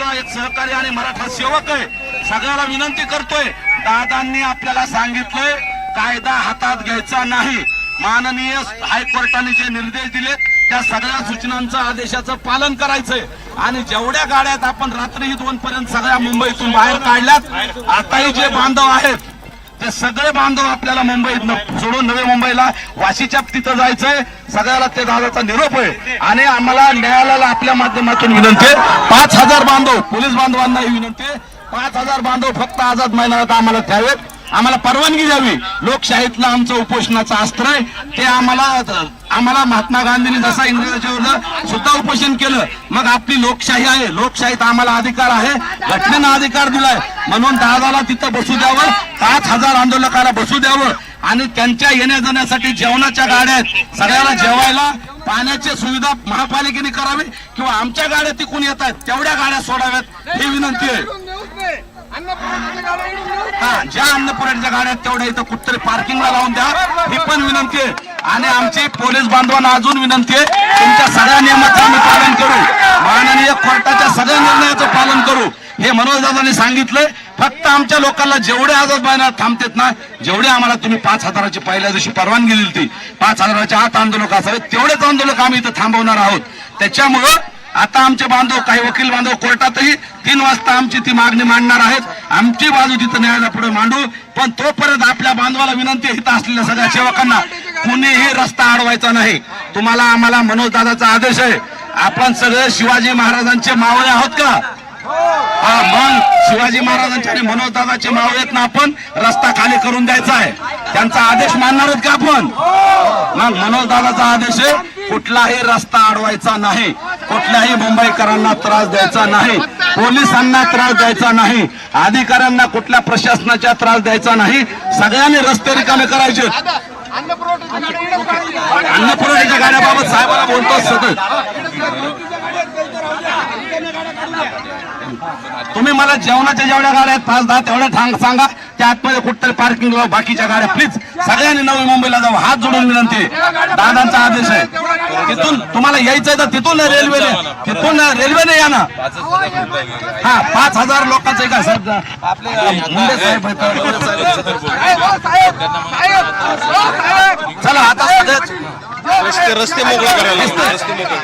आमचा एक सहकारी आणि मराठा सेवक आहे. सगळ्याला विनंती करतोय दादांनी आपल्याला सांगितलंय कायदा हातात घ्यायचा नाही. माननीय हायकोर्टाने जे निर्देश दिले त्या सगळ्या सूचनांचं आदेशाचं पालन करायचंय. आणि जेवढ्या गाड्यात आपण रात्री दोन पर्यंत सगळ्या मुंबईतून बाहेर काढल्यात. आताही जे बांधव आहेत ते सगळे बांधव आपल्याला मुंबईत सोडून नवे मुंबईला वाशीच्या तिथं जायचंय. सगळ्याला ते दादाचा निरोप आहे. आणि आम्हाला न्यायालयाला आपल्या माध्यमातून विनंती आहे. पाच हजार बांधव पोलीस बांधवांनाही विनंती आहे. पाच हजार बांधव फक्त आझाद मैदानात आम्हाला द्यावेत. आम्हाला परवानगी द्यावी. लोकशाहीतलं आमचं उपोषणाचं अस्त्र आहे. ते आम्हाला आम्हाला महात्मा गांधींनी जसा इंग्रजाच्या विरुद्ध सुद्धा उपोषण केलं मग आपली लोकशाही आहे. लोकशाहीत आम्हाला अधिकार आहे. घटनेनं अधिकार दिलाय. म्हणून दादाला तिथं बसू द्यावं. पाच हजार आंदोलकाला बसू द्यावं. आणि त्यांच्या येण्या जाण्यासाठी जेवणाच्या गाड्या आहेत. सगळ्याला जेवायला पाण्याची सुविधा महापालिकेने करावी किंवा आमच्या गाड्या तिकून येत आहेत. तेवढ्या गाड्या सोडाव्यात. ही विनंती आहे. ज्या अन्न गाड्या तेवढ्या इथं कुठतरी पार्किंगला लावून द्या. ही पण विनंती आहे. आणि आमची पोलीस बांधवांना अजून विनंती आहे तुमच्या सगळ्या नियमाचं आम्ही पालन करू. माननीय कोर्टाच्या सगळ्या निर्णयाचं पालन करू. हे मनोज दादांनी सांगितलंय फक्त आमच्या लोकांना जेवढे आजच बायनात थांबतेत ना जेवढे आम्हाला तुम्ही पाच हजाराची पहिल्या दिवशी परवानगी दिली ती पाच हजाराच्या आत आंदोलक असावेत तेवढेच आंदोलक आम्ही इथं थांबवणार आहोत. त्याच्यामुळं आता आमचे बांधव काही वकील बांधव कोर्टातही तीन वाजता आमची ती मागणी मांडणार आहेत. आमची बाजू तिथं न्यायालयापुढे मांडू पण तोपर्यंत आपल्या बांधवाला विनंती हित असलेल्या सगळ्या सेवकांना कुणीही रस्ता अडवायचा नाही. तुम्हाला आम्हाला मनोज दादाचा आदेश आहे. आपण सगळे शिवाजी महाराजांचे मावळे आहोत का? हा मग शिवाजी महाराजांचे आणि मनोज दादाचे मावळेत ना आपण रस्ता खाली करून द्यायचा आहे. त्यांचा आदेश मानणार आहेत का आपण? मग मनोज दादाचा आदेश आहे कुठलाही रस्ता अडवायचा नाही. कुठल्याही मुंबईकरांना त्रास द्यायचा नाही. पोलिसांना त्रास द्यायचा नाही. अधिकाऱ्यांना कुठल्या प्रशासनाच्या त्रास द्यायचा नाही. सगळ्यांनी रस्ते रिकामे करायचे. अन्न पुरवठ्याच्या गाड्याबाबत साहेबाला बोलतो सतत तुम्ही मला जेवणाच्या जेवढ्या गाड्या आहेत पाच दहा तेवढ्या थांग सांगा. त्या आतमध्ये कुठतरी पार्किंग लावा बाकीच्या गाड्या प्लीज सगळ्यांनी नवी मुंबईला जाऊ हात जोडून विनंती. दादांचा आदेश आहे तिथून तुम्हाला यायचंय तर तिथून रेल्वेने तिथून रेल्वेने या ना हा पाच हजार लोकांचं का सर मुंडे साहेब. चला आता रस्ते मोकळे करायला रस्ते मोकळे.